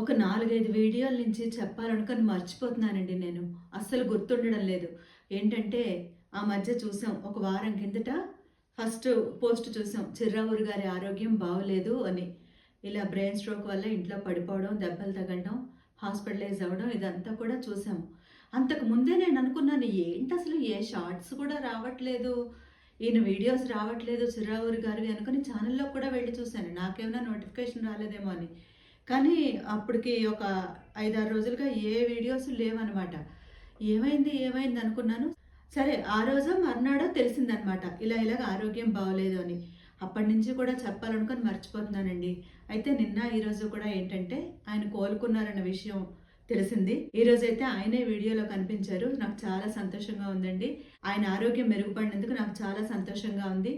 ఒక నాలుగైదు వీడియోల నుంచి చెప్పాలనుకొని మర్చిపోతున్నానండి నేను. అస్సలు గుర్తుండడం లేదు. ఏంటంటే ఆ మధ్య చూసాం ఒక వారం కిందట ఫస్ట్ పోస్ట్ చూసాం చిర్రావూరు గారి ఆరోగ్యం బాగోలేదు అని. ఇలా బ్రెయిన్ స్ట్రోక్ వల్ల ఇంట్లో పడిపోవడం దెబ్బలు తగలడం హాస్పిటలైజ్ అవ్వడం ఇదంతా కూడా చూసాం. అంతకు ముందే నేను అనుకున్నాను ఏంటి అసలు ఏ షార్ట్స్ కూడా రావట్లేదు ఈయన వీడియోస్ రావట్లేదు చిర్రావూరు గారివి అనుకుని ఛానల్లో కూడా వెళ్ళి చూశాను. నాకేమైనా నోటిఫికేషన్ రాలేదేమో అని. కానీ అప్పటికి ఒక ఐదారు రోజులుగా ఏ వీడియోస్ లేవనమాట ఏమైంది ఏమైంది అనుకున్నాను. సరే ఆ రోజు మర్నాడో తెలిసిందనమాట ఇలా ఇలాగ ఆరోగ్యం బాగోలేదు అని. అప్పటి నుంచి కూడా చెప్పాలనుకొని మర్చిపోతున్నానండి. అయితే నిన్న ఈరోజు కూడా ఏంటంటే ఆయన కోలుకున్నారన్న విషయం తెలిసింది. ఈ రోజైతే ఆయనే వీడియోలో కనిపించారు. నాకు చాలా సంతోషంగా ఉందండి. ఆయన ఆరోగ్యం మెరుగుపడినందుకు నాకు చాలా సంతోషంగా ఉంది.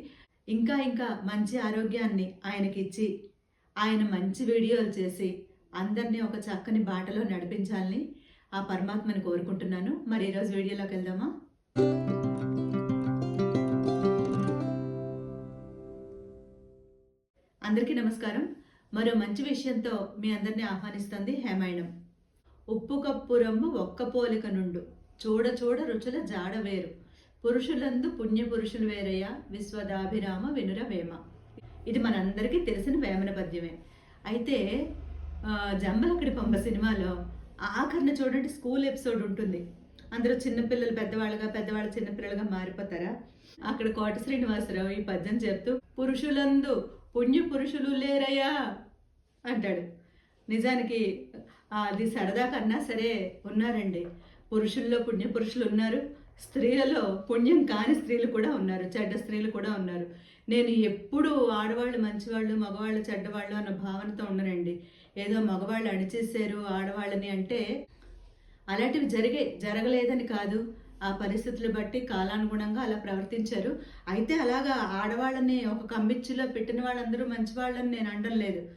ఇంకా ఇంకా మంచి ఆరోగ్యాన్ని ఆయనకి ఇచ్చి ఆయన మంచి వీడియోలు చేసి అందరినీ ఒక చక్కని బాటలో నడిపించాలని ఆ పరమాత్మని కోరుకుంటున్నాను. మరి ఈరోజు వీడియోలోకి వెళ్దామా? అందరికీ నమస్కారం. మరో మంచి విషయంతో మీ అందరినీ ఆహ్వానిస్తుంది హేమాయణం. ఉప్పు కప్పు రమ్ము ఒక్క పోలిక నుండు. చూడ చూడ రుచుల జాడ వేరు. పురుషులందు పుణ్య పురుషులు వేరయ్య. విశ్వదాభిరామ వినురవేమ వేమ. ఇది మనందరికీ తెలిసిన వేమన పద్యమే. అయితే ఆ, జంబలక్కడి పంప సినిమాలో ఆఖరిన చూడండి స్కూల్ ఎపిసోడ్ ఉంటుంది. అందరూ చిన్నపిల్లలు పెద్దవాళ్ళుగా పెద్దవాళ్ళు చిన్నపిల్లలుగా మారిపోతారా? అక్కడ కోట శ్రీనివాసరావు ఈ పద్యం చెప్తూ పురుషులందు పుణ్య పురుషులు లేరయ్యా అంటాడు. నిజానికి అది సరదా కన్నా సరే ఉన్నారండి. పురుషుల్లో పుణ్య పురుషులు ఉన్నారు. స్త్రీలలో పుణ్యం కాని స్త్రీలు కూడా ఉన్నారు చెడ్డ స్త్రీలు కూడా ఉన్నారు. నేను ఎప్పుడు ఆడవాళ్ళు మంచివాళ్ళు మగవాళ్ళు చెడ్డవాళ్ళు అన్న భావనతో ఉండనండి. ఏదో మగవాళ్ళు అణిచేశారు ఆడవాళ్ళని అంటే అలాంటివి జరిగే జరగలేదని కాదు. ఆ పరిస్థితులు బట్టి కాలానుగుణంగా అలా ప్రవర్తించారు. అయితే అలాగా ఆడవాళ్ళని ఒక కమ్మిచ్చిలో పెట్టిన వాళ్ళందరూ మంచివాళ్ళని నేను అనడం లేదు.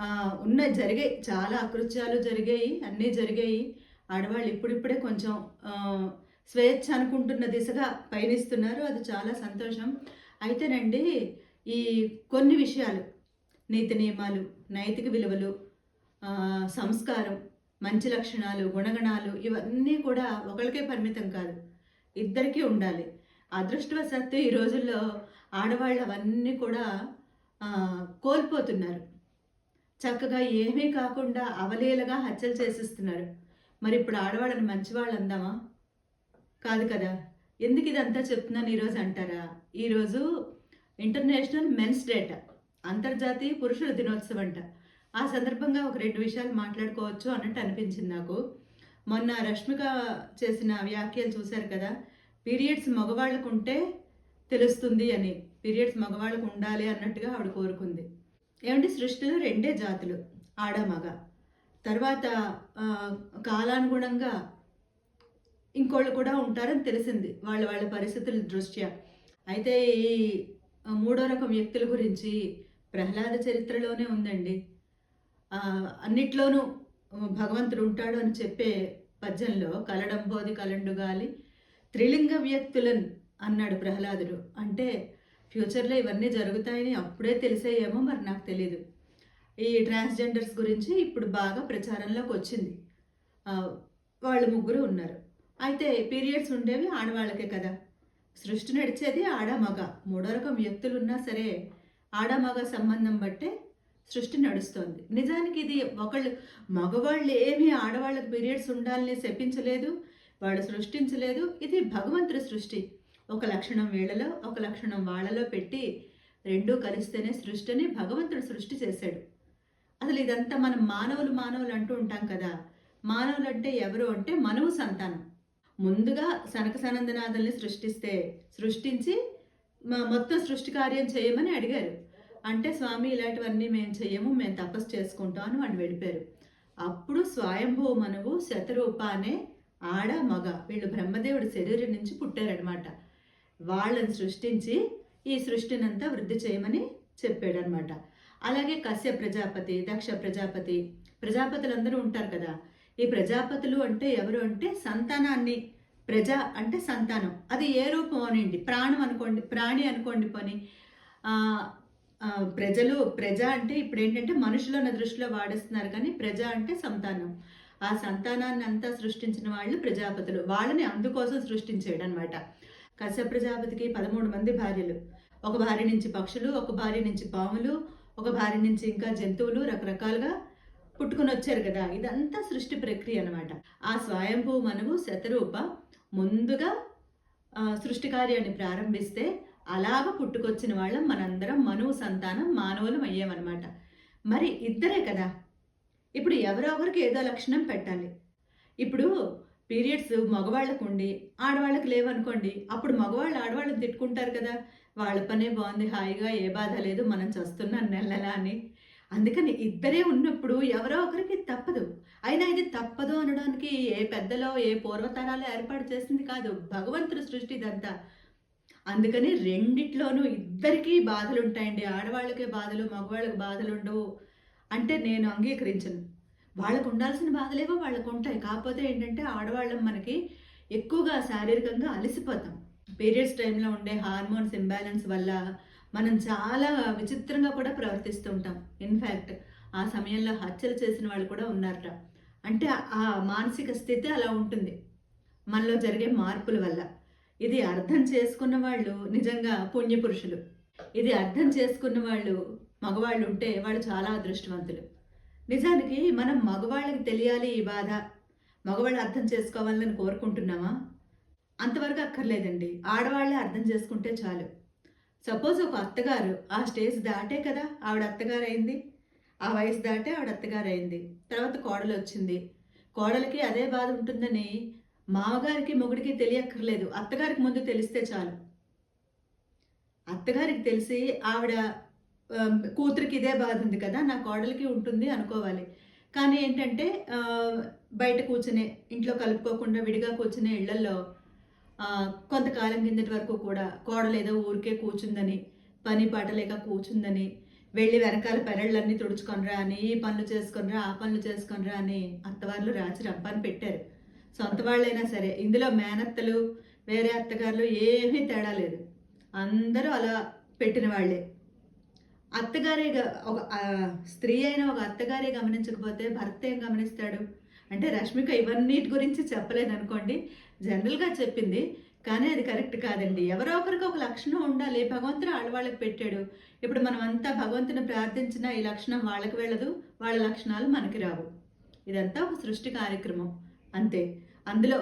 ఆ, ఉన్న జరిగాయి చాలా అకృత్యాలు జరిగాయి అన్నీ జరిగాయి. ఆడవాళ్ళు ఇప్పుడిప్పుడే కొంచెం స్వేచ్ఛ అనుకుంటున్న దిశగా పయనిస్తున్నారు. అది చాలా సంతోషం. అయితేనండి ఈ కొన్ని విషయాలు నీతి నియమాలు నైతిక విలువలు సంస్కారం మంచి లక్షణాలు గుణగణాలు ఇవన్నీ కూడా ఒకరికే పరిమితం కాదు. ఇద్దరికీ ఉండాలి. అదృష్టవశాత్తు ఈ రోజుల్లో ఆడవాళ్ళు అవన్నీ కూడా కోల్పోతున్నారు. చక్కగా ఏమీ కాకుండా అవలీలగా హత్యలు చేసిస్తున్నారు. మరి ఇప్పుడు ఆడవాళ్ళని మంచివాళ్ళు అందామా కాదు కదా. ఎందుకు ఇదంతా చెప్తున్నాను ఈరోజు అంటారా? ఈరోజు ఇంటర్నేషనల్ మెన్స్ డేట అంతర్జాతీయ పురుషుల దినోత్సవం అంట. ఆ సందర్భంగా ఒక రెండు విషయాలు మాట్లాడుకోవచ్చు అన్నట్టు అనిపించింది నాకు. మొన్న రష్మిక చేసిన వ్యాఖ్యలు చూశారు కదా పీరియడ్స్ మగవాళ్ళకు ఉంటే తెలుస్తుంది అని పీరియడ్స్ మగవాళ్ళకు ఉండాలి అన్నట్టుగా ఆవిడ కోరుకుంది. ఏమంటే సృష్టిలో రెండే జాతులు ఆడ మగ. తర్వాత కాలానుగుణంగా ఇంకోళ్ళు కూడా ఉంటారని తెలిసింది. వాళ్ళ వాళ్ళ పరిస్థితుల దృష్ట్యా. అయితే ఈ మూడో రకం వ్యక్తుల గురించి ప్రహ్లాద చరిత్రలోనే ఉందండి. అన్నిట్లోనూ భగవంతుడు ఉంటాడు అని చెప్పే పద్యంలో కలడంబోది కలండు గాలి త్రిలింగ వ్యక్తులను అన్నాడు ప్రహ్లాదుడు. అంటే ఫ్యూచర్లో ఇవన్నీ జరుగుతాయని అప్పుడే తెలిసేయేమో మరి నాకు తెలీదు. ఈ ట్రాన్స్జెండర్స్ గురించి ఇప్పుడు బాగా ప్రచారంలోకి వచ్చింది వాళ్ళు ముగ్గురు ఉన్నారు. అయితే పీరియడ్స్ ఉండేవి ఆడవాళ్ళకే కదా. సృష్టి నడిచేది ఆడమగ మూడో రకం వ్యక్తులు ఉన్నా సరే ఆడమగ సంబంధం బట్టే సృష్టి నడుస్తోంది. నిజానికి ఇది ఒకళ్ళు మగవాళ్ళు ఏమీ ఆడవాళ్ళకి పీరియడ్స్ ఉండాలని శపించలేదు వాళ్ళు సృష్టించలేదు. ఇది భగవంతుడి సృష్టి. ఒక లక్షణం వీళ్ళలో ఒక లక్షణం వాళ్ళలో పెట్టి రెండూ కలిస్తేనే సృష్టిని భగవంతుడు సృష్టి చేశాడు. అసలు ఇదంతా మనం మానవులు మానవులు అంటూ ఉంటాం కదా. మానవులు అంటే ఎవరు అంటే మనవు సంతానం. ముందుగా సనక సనందనాథుల్ని సృష్టిస్తే సృష్టించి మా మొత్తం సృష్టి కార్యం చేయమని అడిగారు. అంటే స్వామి ఇలాంటివన్నీ మేము చెయ్యము మేము తపస్సు చేసుకుంటాం అని వాళ్ళు వెళ్ళిపోయారు. అప్పుడు స్వయంభూ మనువు శతరూప అనే ఆడ మగ వీళ్ళు బ్రహ్మదేవుడి శరీరం నుంచి పుట్టారనమాట వాళ్ళని సృష్టించి ఈ సృష్టినంతా వృద్ధి చేయమని చెప్పాడనమాట అలాగే కశ్య ప్రజాపతి దక్ష ప్రజాపతి ప్రజాపతులందరూ ఉంటారు కదా ఈ ప్రజాపతులు అంటే ఎవరు అంటే సంతానాన్ని. ప్రజ అంటే సంతానం. అది ఏ రూపం అనండి? ప్రాణం అనుకోండి ప్రాణి అనుకోండి పని. ప్రజలు ప్రజ అంటే ఇప్పుడు ఏంటంటే మనుషులు అన్న దృష్టిలో వాడేస్తున్నారు కానీ ప్రజ అంటే సంతానం. ఆ సంతానాన్ని అంతా సృష్టించిన వాళ్ళు ప్రజాపతులు. వాళ్ళని అందుకోసం సృష్టించాడు అనమాట కశ్యప ప్రజాపతికి పదమూడు మంది భార్యలు. ఒక భార్య నుంచి పక్షులు ఒక భార్య నుంచి పాములు ఒక భార్య నుంచి ఇంకా జంతువులు రకరకాలుగా పుట్టుకొని వచ్చారు కదా ఇదంతా సృష్టి ప్రక్రియ అనమాట ఆ స్వయంభూ మనము శతరూప ముందుగా సృష్టి కార్యాన్ని ప్రారంభిస్తే అలాగ పుట్టుకొచ్చిన వాళ్ళం మనందరం మనువు సంతానం మానవులం అయ్యామన్నమాట మరి ఇద్దరే కదా ఇప్పుడు ఎవరో ఒకరికి ఏదో లక్షణం పెట్టాలి. ఇప్పుడు పీరియడ్స్ మగవాళ్ళకు ఉండి ఆడవాళ్ళకి లేవనుకోండి అప్పుడు మగవాళ్ళు ఆడవాళ్ళని తిట్టుకుంటారు కదా వాళ్ళ పనే బాగుంది హాయిగా ఏ బాధ లేదు మనం చస్తున్నాం నెల నెల అని. అందుకని ఇద్దరే ఉన్నప్పుడు ఎవరో ఒకరికి తప్పదు. అయినా ఇది తప్పదు అనడానికి ఏ పెద్దలో ఏ పూర్వతరాలు ఏర్పాటు చేసింది కాదు. భగవంతుడి సృష్టి ఇదంతా. అందుకని రెండిట్లోనూ ఇద్దరికీ బాధలు ఉంటాయండి ఆడవాళ్ళకే బాధలు మగవాళ్ళకి బాధలు ఉండవు. అంటే నేను అంగీకరించను. వాళ్ళకు ఉండాల్సిన బాధలేవో వాళ్ళకు ఉంటాయి. కాకపోతే ఏంటంటే ఆడవాళ్ళం మనకి ఎక్కువగా శారీరకంగా అలసిపోతాం. పీరియడ్స్ టైంలో ఉండే హార్మోన్స్ ఇంబ్యాలెన్స్ వల్ల మనం చాలా విచిత్రంగా కూడా ప్రవర్తిస్తూ ఉంటాం. ఇన్ఫ్యాక్ట్ ఆ సమయంలో హత్యలు చేసిన వాళ్ళు కూడా ఉన్నారట. అంటే ఆ మానసిక స్థితి అలా ఉంటుంది. మనలో జరిగే మార్పుల వల్ల. ఇది అర్థం చేసుకున్న వాళ్ళు నిజంగా పుణ్యపురుషులు. ఇది అర్థం చేసుకున్న వాళ్ళు మగవాళ్ళు ఉంటే వాళ్ళు చాలా అదృష్టవంతులు. నిజానికి మనం మగవాళ్ళకి తెలియాలి ఈ బాధ. మగవాళ్ళు అర్థం చేసుకోవాలని కోరుకుంటున్నామా? అంతవరకు అక్కర్లేదండి. ఆడవాళ్ళే అర్థం చేసుకుంటే చాలు. సపోజ్ ఒక అత్తగారు ఆ స్టేజ్ దాటే కదా ఆవిడ అత్తగారు అయింది ఆ వయసు దాటే ఆవిడ అత్తగారు అయింది తర్వాత కోడలు వచ్చింది. కోడలికి అదే బాధ ఉంటుందని మామగారికి మొగుడికి తెలియక్కర్లేదు. అత్తగారికి ముందు తెలిస్తే చాలు. అత్తగారికి తెలిసి ఆవిడ కూతురికి ఇదే బాధ ఉంది కదా నా కోడలికి ఉంటుంది అనుకోవాలి. కానీ ఏంటంటే బయట కూర్చునే ఇంట్లో కలుపుకోకుండా విడిగా కూర్చునే ఇళ్ళల్లో కొంతకాలం కిందటి వరకు కూడా కోడలు ఏదో ఊరికే కూర్చుందని పని పాట లేక కూర్చుందని వెళ్ళి వెనకాల పెరళ్ళన్నీ తుడుచుకొనిరా అని ఈ పనులు చేసుకొనిరా ఆ పనులు చేసుకొనిరా అని అత్తవార్లు రాచి రంపాన్ని పెట్టారు. సొంత వాళ్ళైనా సరే ఇందులో మేనత్తలు వేరే అత్తగారులు ఏమీ తేడా లేదు. అందరూ అలా పెట్టిన వాళ్ళే. అత్తగారే ఒక స్త్రీ అయిన ఒక అత్తగారే గమనించకపోతే భర్త ఏం గమనిస్తాడు? అంటే రష్మిక ఇవన్నిటి గురించి చెప్పలేదు అనుకోండి జనరల్గా చెప్పింది కానీ అది కరెక్ట్ కాదండి. ఎవరో ఒకరికి ఒక లక్షణం ఉండాలి. భగవంతుడు ఆడవాళ్ళకి పెట్టాడు. ఇప్పుడు మనం అంతా భగవంతుని ప్రార్థించిన ఈ లక్షణం వాళ్ళకి వెళ్ళదు వాళ్ళ లక్షణాలు మనకి రావు. ఇదంతా ఒక సృష్టి కార్యక్రమం. అంతే. అందులో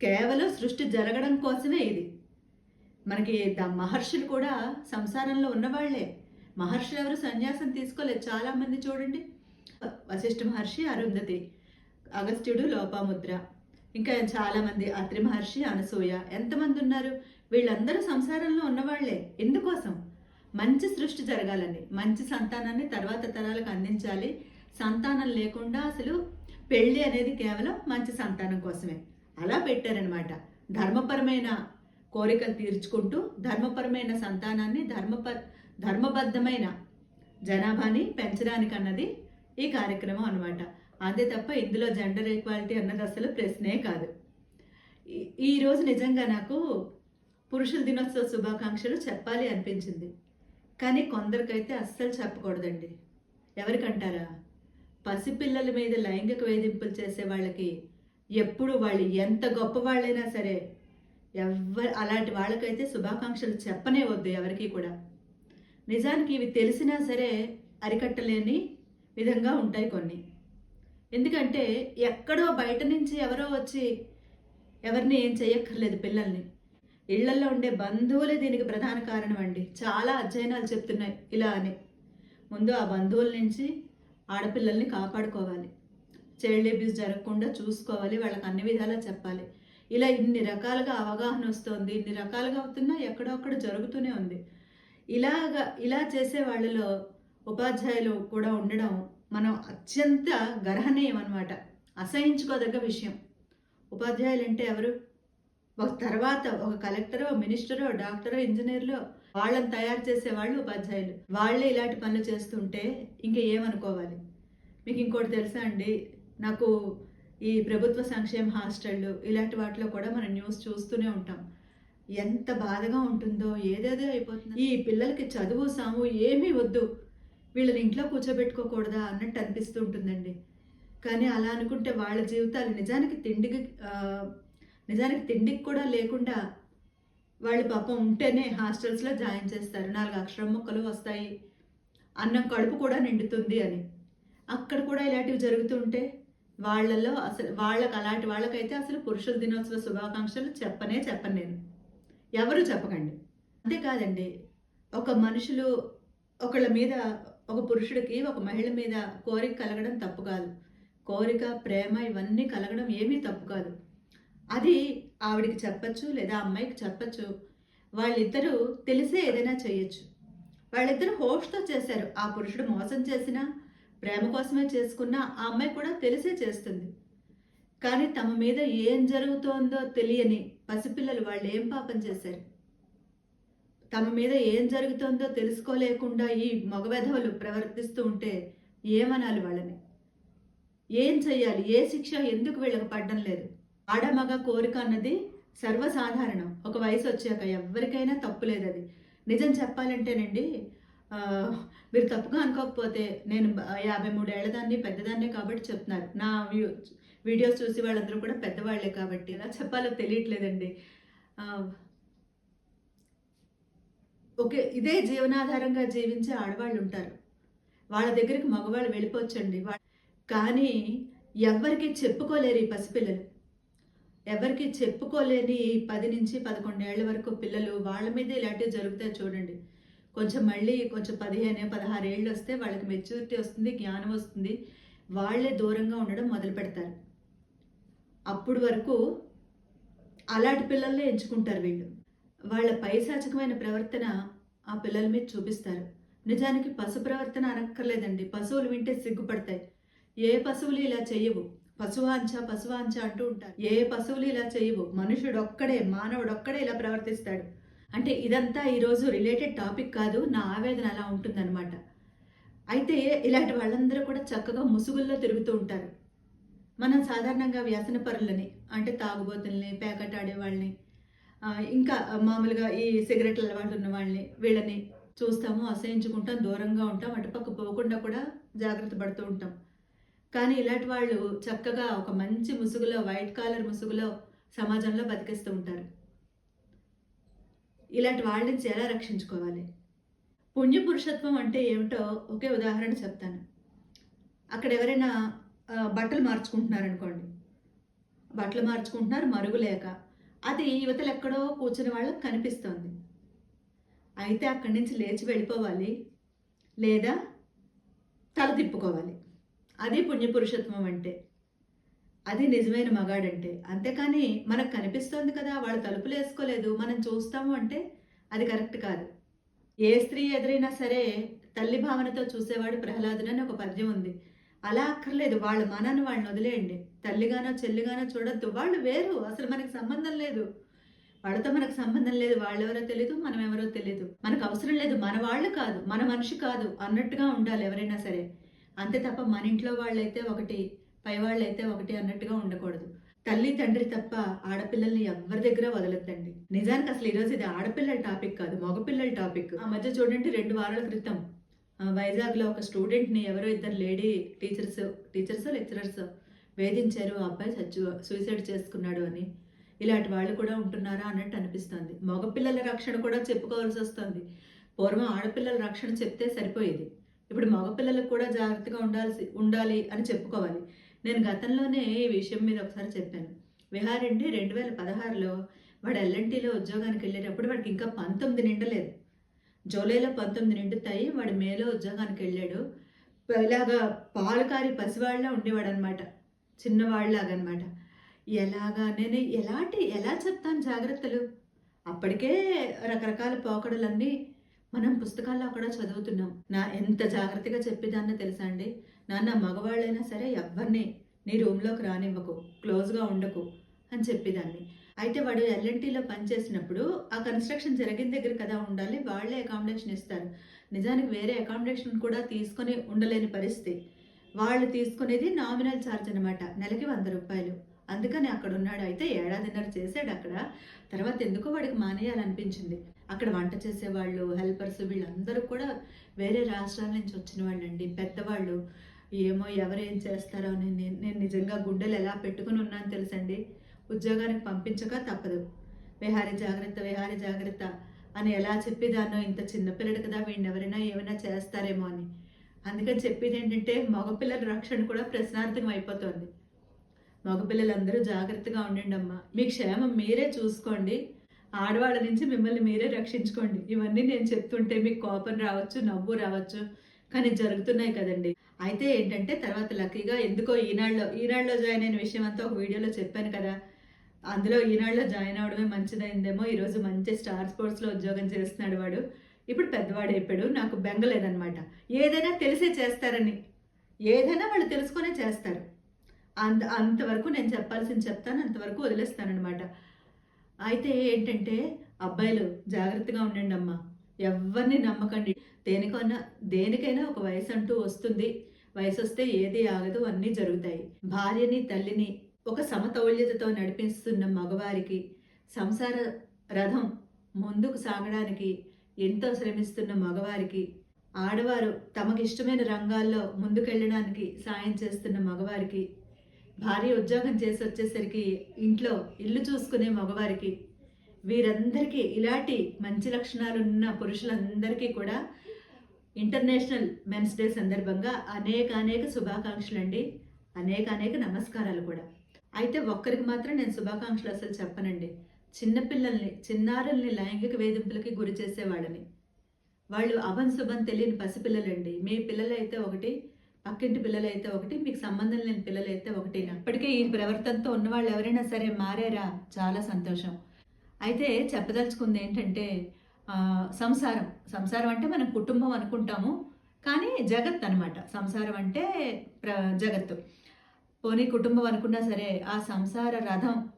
కేవలం సృష్టి జరగడం కోసమే ఇది. మనకి ద మహర్షులు కూడా సంసారంలో ఉన్నవాళ్ళే. మహర్షులు ఎవరు సన్యాసం తీసుకోలేదు. చాలామంది చూడండి. వశిష్ఠ మహర్షి అరుంధతి అగస్త్యుడు లోపాముద్ర. ఇంకా చాలామంది అత్రి మహర్షి అనసూయ ఎంతమంది ఉన్నారు వీళ్ళందరూ సంసారంలో ఉన్నవాళ్ళే. ఎందుకోసం? మంచి సృష్టి జరగాలని మంచి సంతానాన్ని తర్వాత తరాలకు అందించాలి. సంతానం లేకుండా అసలు పెళ్ళి అనేది కేవలం మంచి సంతానం కోసమే. అలా పెట్టారనమాట. ధర్మపరమైన కోరికలు తీర్చుకుంటూ ధర్మపరమైన సంతానాన్ని ధర్మప ధర్మబద్ధమైన జనాభాని పెంచడానికన్నది ఈ కార్యక్రమం అనమాట. అంతే తప్ప ఇందులో జెండర్ ఈక్వాలిటీ అన్నది అసలు ప్రశ్నే కాదు. ఈరోజు నిజంగా నాకు పురుషుల దినోత్సవ శుభాకాంక్షలు చెప్పాలి అనిపించింది. కానీ కొందరికైతే అస్సలు చెప్పకూడదండి. ఎవరికంటారా? పసిపిల్లల మీద లైంగిక వేధింపులు చేసే వాళ్ళకి ఎప్పుడు వాళ్ళు ఎంత గొప్ప వాళ్ళైనా సరే ఎవ్వరు అలాంటి వాళ్ళకైతే శుభాకాంక్షలు చెప్పనే వద్దు ఎవరికి కూడా. నిజానికి ఇవి తెలిసినా సరే అరికట్టలేని విధంగా ఉంటాయి కొన్ని. ఎందుకంటే ఎక్కడో బయట నుంచి ఎవరో వచ్చి ఎవరిని ఏం చేయక్కర్లేదు పిల్లల్ని. ఇళ్ళల్లో ఉండే బంధువులే దీనికి ప్రధాన కారణం అండి. చాలా అధ్యయనాలు చెప్తున్నాయి ఇలా అని. ముందు ఆ బంధువుల నుంచి ఆడపిల్లల్ని కాపాడుకోవాలి. చైల్డ్ అబ్యూస్ జరగకుండా చూసుకోవాలి వాళ్ళకి అన్ని విధాలా చెప్పాలి. ఇలా ఇన్ని రకాలుగా అవగాహన వస్తుంది ఇన్ని రకాలుగా అవుతున్నా ఎక్కడొక్కడ జరుగుతూనే ఉంది. ఇలాగా ఇలా చేసే వాళ్ళలో ఉపాధ్యాయులు కూడా ఉండడం మనం అత్యంత గర్హనీయం అనమాట అసహించుకోదగ్గ విషయం. ఉపాధ్యాయులు అంటే ఎవరు? ఒక తర్వాత ఒక కలెక్టరో మినిస్టరో డాక్టరో ఇంజనీర్లో వాళ్ళని తయారు చేసే వాళ్ళు ఉపాధ్యాయులు. వాళ్ళే ఇలాంటి పనులు చేస్తుంటే ఇంకా ఏమనుకోవాలి? మీకు ఇంకోటి తెలుసా అండి? నాకు ఈ ప్రభుత్వ సంక్షేమ హాస్టళ్ళు ఇలాంటి వాటిలో కూడా మనం న్యూస్ చూస్తూనే ఉంటాం. ఎంత బాధగా ఉంటుందో ఏదేదో అయిపోతుంది. ఈ పిల్లలకి చదువు సాము ఏమీ వద్దు. వీళ్ళని ఇంట్లో కూర్చోబెట్టుకోకూడదా అన్నట్టు అనిపిస్తూ ఉంటుందండి. కానీ అలా అనుకుంటే వాళ్ళ జీవితాలు నిజానికి తిండికి నిజానికి తిండికి కూడా లేకుండా వాళ్ళు పాపం ఉంటేనే హాస్టల్స్లో జాయిన్ చేస్తారు. నాలుగు అక్షరం మొక్కలు వస్తాయి. అన్నం కడుపు కూడా నిండుతుంది అని. అక్కడ కూడా ఇలాంటివి జరుగుతుంటే వాళ్ళల్లో అసలు వాళ్ళకి అలాంటి వాళ్ళకైతే అసలు పురుషుల దినోత్సవ శుభాకాంక్షలు చెప్పనే చెప్పను నేను. ఎవరు చెప్పకండి. అంతేకాదండి ఒక మనుషులు ఒకళ్ళ మీద ఒక పురుషుడికి ఒక మహిళ మీద కోరిక కలగడం తప్పు కాదు. కోరిక ప్రేమ ఇవన్నీ కలగడం ఏమీ తప్పు కాదు. అది ఆవిడికి చెప్పచ్చు లేదా అమ్మాయికి చెప్పచ్చు. వాళ్ళిద్దరూ తెలిసే ఏదైనా చేయొచ్చు. వాళ్ళిద్దరూ హోప్స్తో చేశారు. ఆ పురుషుడు మోసం చేసినా ప్రేమ కోసమే చేసుకున్నా ఆ అమ్మాయి కూడా తెలిసే చేస్తుంది. కానీ తమ మీద ఏం జరుగుతోందో తెలియని పసిపిల్లలు వాళ్ళు ఏం పాపం చేశారు? తమ మీద ఏం జరుగుతుందో తెలుసుకోలేకుండా ఈ మగవెధవులు ప్రవర్తిస్తూ ఉంటే ఏమనాలి వాళ్ళని? ఏం చెయ్యాలి? ఏ శిక్ష ఎందుకు వీళ్ళకి పడడం లేదు? ఆడమగ కోరిక అన్నది సర్వసాధారణం. ఒక వయసు వచ్చాక ఎవరికైనా తప్పు లేదు అది నిజం చెప్పాలంటేనండి మీరు తప్పుగా అనుకోకపోతే నేను యాభై మూడేళ్ళ దాన్ని పెద్దదాన్నే కాబట్టి చెప్తున్నారు. నా వ్యూ వీడియోస్ చూసి వాళ్ళందరూ కూడా పెద్దవాళ్ళే కాబట్టి ఎలా చెప్పాలో తెలియట్లేదండి. ఓకే ఇదే జీవనాధారంగా జీవించే ఆడవాళ్ళు ఉంటారు వాళ్ళ దగ్గరికి మగవాళ్ళు వెళ్ళిపోవచ్చండి. వా- కానీ ఎవరికి చెప్పుకోలేరు ఈ పసిపిల్లలు. ఎవరికి చెప్పుకోలేని పది నుంచి పదకొండేళ్ళ వరకు పిల్లలు వాళ్ళ మీద ఇలాంటివి జరుగుతాయి చూడండి. కొంచెం మళ్ళీ కొంచెం పదిహేను పదహారు ఏళ్ళు వస్తే వాళ్ళకి మెచ్యూరిటీ వస్తుంది జ్ఞానం వస్తుంది. వాళ్ళే దూరంగా ఉండడం మొదలు పెడతారు. అప్పుడు వరకు అలాంటి పిల్లల్నే ఎంచుకుంటారు వీళ్ళు. వాళ్ళ పైశాచకమైన ప్రవర్తన ఆ పిల్లల మీద చూపిస్తారు. నిజానికి పశు ప్రవర్తన అనక్కర్లేదండి. పశువులు వింటే సిగ్గుపడతాయి. ఏ పశువులు ఇలా చెయ్యవు. పశువాంచ పశువాంచ అంటూ ఉంటారు. ఏ పశువులు ఇలా చేయవు మనుషుడొక్కడే మానవుడొక్కడే ఇలా ప్రవర్తిస్తాడు. అంటే ఇదంతా ఈరోజు రిలేటెడ్ టాపిక్ కాదు. నా ఆవేదన అలా ఉంటుందన్నమాట. అయితే ఇలాంటి వాళ్ళందరూ కూడా చక్కగా ముసుగుల్లో తిరుగుతూ ఉంటారు. మనం సాధారణంగా వ్యసన పరులని అంటే తాగుబోతుల్ని పేకటాడే వాళ్ళని ఇంకా మామూలుగా ఈ సిగరెట్లు అలవాటు ఉన్న వాళ్ళని వీళ్ళని చూస్తాము అసహించుకుంటాం దూరంగా ఉంటాం అటుపక్క పోకుండా కూడా జాగ్రత్త పడుతూ ఉంటాం. కానీ ఇలాంటి వాళ్ళు చక్కగా ఒక మంచి ముసుగులో వైట్ కాలర్ ముసుగులో సమాజంలో బతికేస్తూ ఉంటారు. ఇలాంటి వాళ్ళ నుంచి ఎలా రక్షించుకోవాలి? పుణ్య పురుషత్వం అంటే ఏమిటో ఒకే ఉదాహరణ చెప్తాను. అక్కడ ఎవరైనా బట్టలు మార్చుకుంటున్నారనుకోండి. బట్టలు మార్చుకుంటున్నారు మరుగు లేక. అది యువతలు ఎక్కడో కూర్చుని వాళ్ళకు కనిపిస్తోంది. అయితే అక్కడి నుంచి లేచి వెళ్ళిపోవాలి. లేదా తల తిప్పుకోవాలి. అది పుణ్యపురుషత్వం అంటే. అది నిజమైన మగాడంటే. అంతేకాని మనకు కనిపిస్తోంది కదా వాళ్ళు తలుపులు వేసుకోలేదు మనం చూస్తాము అంటే అది కరెక్ట్ కాదు. ఏ స్త్రీ ఎదురైనా సరే తల్లి భావనతో చూసేవాడు ప్రహ్లాదునని ఒక పద్యం ఉంది. అలా అక్కర్లేదు. వాళ్ళ మనాన్ని వాళ్ళని వదిలేయండి. తల్లిగానో చెల్లిగానో చూడొద్దు. వాళ్ళు వేరు. అసలు మనకి సంబంధం లేదు. వాళ్ళతో మనకు సంబంధం లేదు. వాళ్ళెవరో తెలియదు మనం ఎవరో తెలియదు మనకు అవసరం లేదు. మన వాళ్ళు కాదు. మన మనిషి కాదు అన్నట్టుగా ఉండాలి ఎవరైనా సరే. అంతే తప్ప మన ఇంట్లో వాళ్ళైతే ఒకటి పై వాళ్ళైతే ఒకటి అన్నట్టుగా ఉండకూడదు. తల్లి తండ్రి తప్ప ఆడపిల్లల్ని ఎవరి దగ్గర వదలొద్దండి. నిజానికి అసలు ఈరోజు ఇది ఆడపిల్లల టాపిక్ కాదు మగపిల్లల టాపిక్. ఆ మధ్య చూడండి రెండు వారాల క్రితం వైజాగ్లో ఒక స్టూడెంట్ని ఎవరో ఇద్దరు లేడీ టీచర్స్ టీచర్స్ లెక్చరర్స్ వేధించారు ఆ అబ్బాయి చచ్చు సూసైడ్ చేసుకున్నాడు అని. ఇలాంటి వాళ్ళు కూడా ఉంటున్నారా అన్నట్టు అనిపిస్తుంది. మగపిల్లల రక్షణ కూడా చెప్పుకోవాల్సి వస్తుంది. పూర్వం ఆడపిల్లల రక్షణ చెప్తే సరిపోయేది. ఇప్పుడు మగపిల్లలకు కూడా జాగ్రత్తగా ఉండాల్సి ఉండాలి అని చెప్పుకోవాలి. నేను గతంలోనే ఈ విషయం మీద ఒకసారి చెప్పాను. విహారెడ్డి రెండు వేల పదహారులో వాడు ఎల్ఎన్టీలో ఉద్యోగానికి వెళ్ళేటప్పుడు వాడికి ఇంకా పంతొమ్మిది నిండలేదు. జూలైలో పంతొమ్మిది నిండుతాయి. వాడు మేలో ఉద్యోగానికి వెళ్ళాడు ఇలాగా పాలకారి పసివాళ్ళ ఉండేవాడు అనమాట చిన్నవాళ్ళలాగా అనమాట ఎలాగా నేను ఎలాంటి ఎలా చెప్తాను జాగ్రత్తలు? అప్పటికే రకరకాల పోకడలన్నీ మనం పుస్తకాల్లో కూడా చదువుతున్నాం. నా ఎంత జాగ్రత్తగా చెప్పేదాన్నో తెలుసా అండి? నాన్న మగవాళ్ళైనా సరే ఎవరిని నీ రూమ్లోకి రానివ్వకు క్లోజ్గా ఉండకు అని చెప్పేదాన్ని. అయితే వాడు ఎల్ఎన్టీలో పనిచేసినప్పుడు ఆ కన్స్ట్రక్షన్ జరిగిన దగ్గర కదా ఉండాలి వాళ్ళే అకామిడేషన్ ఇస్తారు. నిజానికి వేరే అకామిడేషన్ కూడా తీసుకొని ఉండలేని పరిస్థితి. వాళ్ళు తీసుకునేది నామినల్ ఛార్జ్ అనమాట నెలకి వంద రూపాయలు. అందుకని అక్కడ ఉన్నాడు అయితే ఏడాదిన్నర చేశాడు అక్కడ. తర్వాత ఎందుకో వాడికి మానేయాలనిపించింది. అక్కడ వంట చేసేవాళ్ళు హెల్పర్స్ వీళ్ళందరూ కూడా వేరే రాష్ట్రాల నుంచి వచ్చిన వాళ్ళండి పెద్దవాళ్ళు. ఏమో ఎవరేం చేస్తారో అని నేను నేను నిజంగా గుండెలు ఎలా పెట్టుకుని ఉన్నాను తెలుసండి. ఉద్యోగానికి పంపించక తప్పదు. విహారీ జాగ్రత్త విహారీ జాగ్రత్త అని ఎలా చెప్పేదానో ఇంత చిన్నపిల్లడు కదా వీడిని ఎవరైనా ఏమైనా చేస్తారేమో అని. అందుకని చెప్పేది ఏంటంటే మగపిల్లల రక్షణ కూడా ప్రశ్నార్థకం అయిపోతుంది. మగపిల్లలందరూ జాగ్రత్తగా ఉండండి అమ్మా మీ క్షేమం మీరే చూసుకోండి. ఆడవాళ్ళ నుంచి మిమ్మల్ని మీరే రక్షించుకోండి. ఇవన్నీ నేను చెప్తుంటే మీకు కోపం రావచ్చు నవ్వు రావచ్చు కానీ జరుగుతున్నాయి కదండి. అయితే ఏంటంటే తర్వాత లక్కీగా ఎందుకో ఈనాడులో ఈనాడులో జాయిన్ అయిన విషయం అంతా ఒక వీడియోలో చెప్పాను కదా. అందులో ఈనాడులో జాయిన్ అవడమే మంచిదైందేమో. ఈరోజు మంచి స్టార్ స్పోర్ట్స్లో ఉద్యోగం చేస్తున్నాడు వాడు. ఇప్పుడు పెద్దవాడు అయిపోయాడు. నాకు బెంగలేదనమాట ఏదైనా తెలిసే చేస్తారని. ఏదైనా వాళ్ళు తెలుసుకునే చేస్తారు. అంత అంతవరకు నేను చెప్పాల్సింది చెప్తాను. అంతవరకు వదిలేస్తానమాట అయితే ఏంటంటే అబ్బాయిలు జాగ్రత్తగా ఉండండి అమ్మా. ఎవరిని నమ్మకండి. దేనికన్నా దేనికైనా ఒక వయసు అంటూ వస్తుంది. వయసు వస్తే ఏది ఆగదు అన్నీ జరుగుతాయి. భార్యని తల్లిని ఒక సమతౌల్యతతో నడిపిస్తున్న మగవారికి సంసార రథం ముందుకు సాగడానికి ఎంతో శ్రమిస్తున్న మగవారికి ఆడవారు తమకిష్టమైన రంగాల్లో ముందుకెళ్ళడానికి సాయం చేస్తున్న మగవారికి భార్య ఉద్యోగం చేసి వచ్చేసరికి ఇంట్లో ఇల్లు చూసుకునే మగవారికి వీరందరికీ ఇలాంటి మంచి లక్షణాలు ఉన్న పురుషులందరికీ కూడా ఇంటర్నేషనల్ మెన్స్ డే సందర్భంగా అనేక అనేక శుభాకాంక్షలు అండి అనేక అనేక నమస్కారాలు కూడా. అయితే ఒక్కరికి మాత్రం నేను శుభాకాంక్షలు అసలు చెప్పనండి. చిన్నపిల్లల్ని చిన్నారుల్ని లైంగిక వేధింపులకి గురి చేసేవాళ్ళని. వాళ్ళు అభం శుభం తెలియని పసిపిల్లలండి. మీ పిల్లలైతే ఒకటి పక్కింటి పిల్లలైతే ఒకటి మీకు సంబంధం లేని పిల్లలైతే ఒకటి. అప్పటికే ఈ ప్రవర్తనతో ఉన్న వాళ్ళు ఎవరైనా సరే మారారా? చాలా సంతోషం. అయితే చెప్పదలుచుకుంది ఏంటంటే సంసారం. సంసారం అంటే మనం కుటుంబం అనుకుంటాము కానీ జగత్ అనమాట సంసారం అంటే ప్ర జగత్తు. పోనీ కుటుంబం అనుకున్నా సరే ఆ సంసార రథం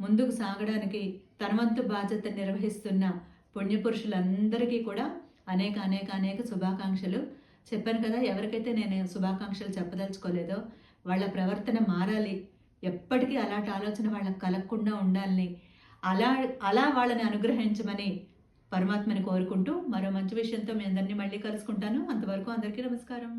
ముందుకు సాగడానికి తనవంతు బాధ్యత నిర్వహిస్తున్న పుణ్యపురుషులందరికీ కూడా అనేక అనేక అనేక శుభాకాంక్షలు. చెప్పాను కదా ఎవరికైతే నేను శుభాకాంక్షలు చెప్పదలుచుకోలేదో వాళ్ళ ప్రవర్తన మారాలి. ఎప్పటికీ అలాంటి ఆలోచన వాళ్ళకి కలగకుండా ఉండాలని అలా అలా వాళ్ళని అనుగ్రహించమని పరమాత్మని కోరుకుంటూ మరో మంచి విషయంతో మీ అందరినీ మళ్ళీ కలుసుకుంటాను. అంతవరకు అందరికీ నమస్కారం.